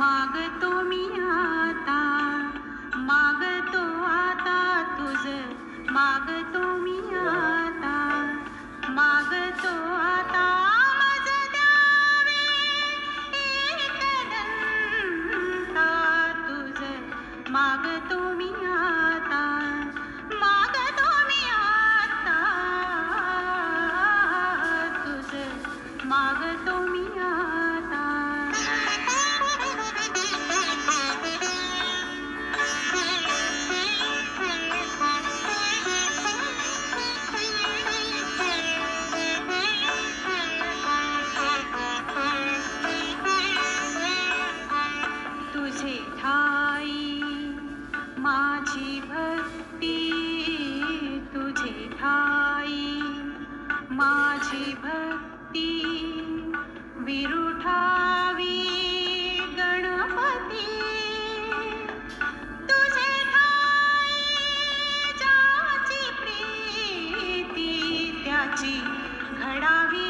मागतो मी आता मागतो आता तुझ मागतो मी आता मागतो आता तुझ मागतो मी आता मागतो मी आता तुझ मागतो मी आता. ठाई माझी भक्ती तुझे ठाई माझी भक्ती विरुठावी गणपती. तुझे ठाई त्याची घडावी